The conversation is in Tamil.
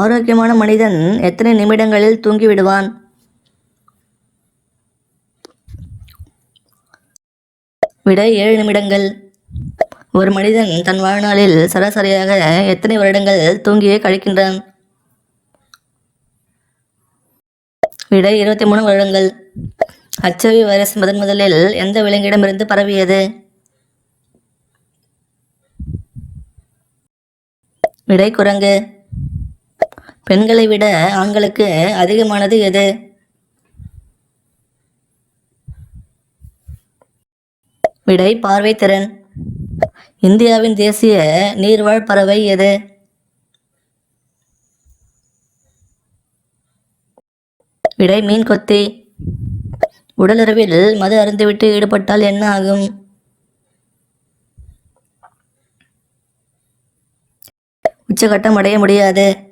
ஆரோக்கியமான மனிதன் எத்தனை நிமிடங்களில் தூங்கி விடுவான் விடை ஏழு நிமிடங்கள். ஒரு மனிதன் தன் வாழ்நாளில் சராசரியாக எத்தனை வருடங்கள் தூங்கியே கழிக்கின்றான்? விடை இருபத்தி மூணு வருடங்கள். ஹச்ஐவி வைரஸ் முதன் முதலில் எந்த விலங்கிடமிருந்து பரவியது? விடை குரங்கு. பெண்களை விட ஆண்களுக்கு அதிகமானது எது? விடை பார்வை திறன். இந்தியாவின் தேசிய நீர்வாழ் பறவை எது? விடை மீன் கொத்தி. உடலுறவில் மது அருந்துவிட்டு ஈடுபட்டால் என்ன ஆகும்? உச்சகட்டம் அடைய முடியாது.